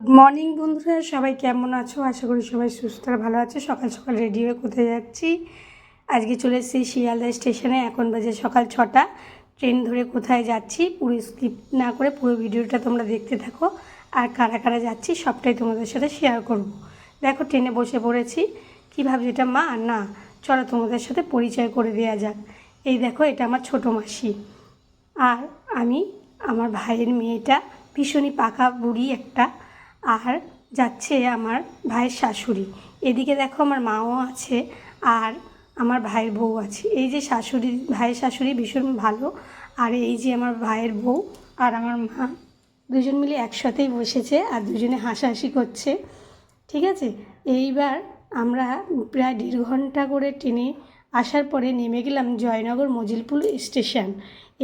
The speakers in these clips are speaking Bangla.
মর্নিং বন্ধুরা। সবাই কেমন আছো? আশা করি সবাই সুস্থ আর ভালো আছে। সকাল সকাল রেডি হয়ে কোথায় যাচ্ছি? আজকে চলে এসেছি শিয়ালদা স্টেশনে। এখন বাজে সকাল ছটা। ট্রেন ধরে কোথায় যাচ্ছি পুরো স্কিপ না করে পুরো ভিডিওটা তোমরা দেখতে থাকো। আর কারা কারা যাচ্ছি সবটাই তোমাদের সাথে শেয়ার করব। দেখো, ট্রেনে বসে পড়েছি। কী ভাবছি এটা মা না, চলো তোমাদের সাথে পরিচয় করে দেওয়া যাক। এই দেখো, এটা আমার ছোটো মাসি। আর আমি, আমার ভাইয়ের মেয়েটা ভীষণই পাকা বুড়ি একটা। আর যাচ্ছে আমার ভাইয়ের শাশুড়ি। এদিকে দেখো আমার মাও আছে আর আমার ভাইয়ের বউ আছে। এই যে শাশুড়ি, ভাইয়ের শাশুড়ি ভীষণ ভালো আর এই যে আমার ভাইয়ের বউ আর আমার মা দুজন মিলে একসাথেই বসেছে আর দুজনে হাসাহাসি করছে, ঠিক আছে? এইবার আমরা প্রায় দেড় ঘণ্টা করে ট্রেনে আসার পরে নেমে গেলাম জয়নগর মজিলপুর স্টেশন।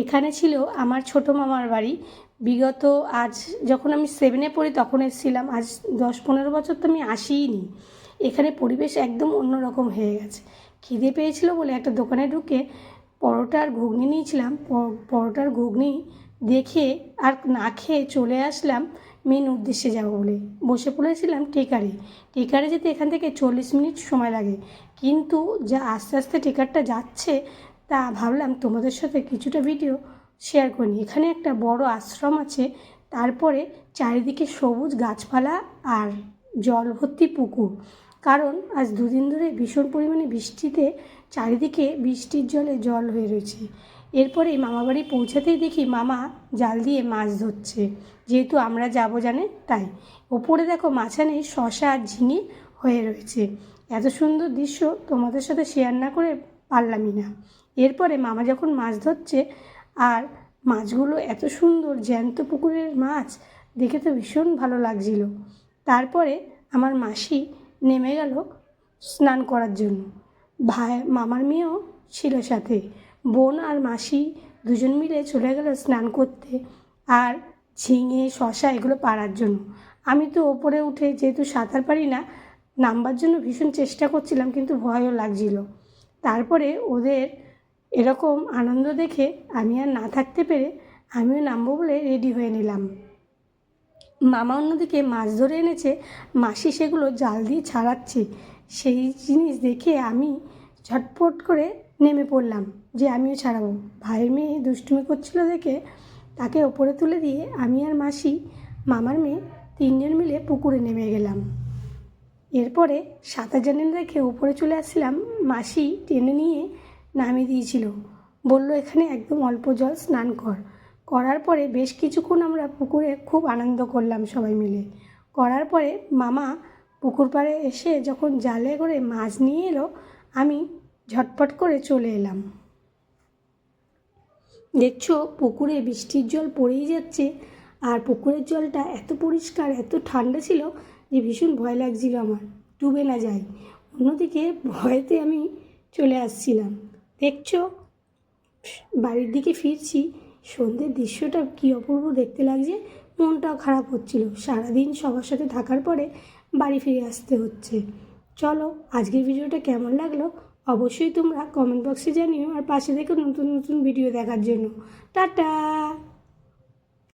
এখানে ছিল আমার ছোটো মামার বাড়ি বিগত আজ যখন আমি সেভেনে পড়ি তখন এসেছিলাম, আজ দশ পনেরো বছর তো আমি আসিই নি এখানে পরিবেশ একদম অন্যরকম হয়ে গেছে। খিদে পেয়েছিল বলে একটা দোকানে ঢুকে পরোটা আর ঘুগনি নিয়েছিলাম পরোটার ঘুগনি দেখে আর না খেয়ে চলে আসলাম মেন উদ্দেশ্যে যাব বলে। বসে পড়েছিলাম টিকারে। টিকারে যেতে এখান থেকে চল্লিশ মিনিট সময় লাগে। কিন্তু যা আস্তে আস্তে টিকারটা যাচ্ছে তা ভাবলাম তোমাদের সাথে কিছুটা ভিডিও শেয়ার করি এখানে একটা বড় আশ্রম আছে, তারপরে চারিদিকে সবুজ গাছপালা আর জল ভর্তি পুকুর। কারণ আজ দুদিন ধরে ভীষণ পরিমাণে বৃষ্টিতে চারিদিকে বৃষ্টির জলে জল হয়ে রয়েছে। এরপরে মামাবাড়ি পৌঁছাতেই দেখি মামা জাল দিয়ে মাছ ধরছে। যেহেতু আমরা যাব জানে, তাই। ওপরে দেখো মাছানে শশা আর ঝিঙে হয়ে রয়েছে। এত সুন্দর দৃশ্য তোমাদের সাথে শেয়ার না করে পারলামই না। এরপরে মামা যখন মাছ ধরছে আর মাছগুলো এত সুন্দর, জ্যান্ত পুকুরের মাছ, দেখে তো ভীষণ ভালো লাগছিল। তারপরে আমার মাসি নেমে গেল স্নান করার জন্য। ভাই, মামার মেয়েও ছিল সাথে। বোন আর মাসি দুজন মিলে চলে গেল স্নান করতে আর ঝিঙে শশা এগুলো পাড়ার জন্য। আমি তো ওপরে উঠে যেহেতু সাঁতার পারি না, নামবার জন্য ভীষণ চেষ্টা করছিলাম কিন্তু ভয়ও লাগছিল। তারপরে ওদের এরকম আনন্দ দেখে আমি আর না থাকতে পেরে আমিও নামবো বলে রেডি হয়ে নিলাম। মামা অন্যদিকে মাছ ধরে এনেছে, মাসি সেগুলো জাল দিয়ে ছাড়াচ্ছে। সেই জিনিস দেখে আমি ঝটপট করে নেমে পড়লাম যে আমিও ছাড়াবো। ভাইয়ের মেয়ে দুষ্টুমি করছিল দেখে তাকে ওপরে তুলে দিয়ে আমি আর মাসি, মামার মেয়ে তিনজন মিলে পুকুরে নেমে গেলাম। এরপরে সাঁতার জানেন রেখে উপরে চলে আসছিলাম, মাসি টেনে নিয়ে নামিয়ে দিয়েছিল। বলল, এখানে একদম অল্প জল স্নান কর। করার পরে বেশ কিছুক্ষণ আমরা পুকুরে খুব আনন্দ করলাম সবাই মিলে। করার পরে মামা পুকুর পাড়ে এসে যখন জালে করে মাছ নিয়ে এলো, আমি ঝটপট করে চলে এলাম। দেখছ, পুকুরে বৃষ্টির জল পড়েই যাচ্ছে আর পুকুরের জলটা এত পরিষ্কার, এত ঠান্ডা ছিল যে ভীষণ ভয় লাগছিল আমার। ডুবে না যায় অন্যদিকে ভয়েতে আমি চলে আসছিলাম। দেখছ? বাড়ির দিকে ফিরছি, সন্ধ্যের দৃশ্যটা কী অপূর্ব দেখতে লাগছে, মনটাও খারাপ হচ্ছিল। সারাদিন সবার সাথে থাকার পরে বাড়ি ফিরে আসতে হচ্ছে। চলো, আজকের ভিডিওটা কেমন লাগল অবশ্যই তোমরা কমেন্ট বক্সে জানিও আর পাশে দেখো নতুন নতুন ভিডিও দেখার জন্য। টাটা!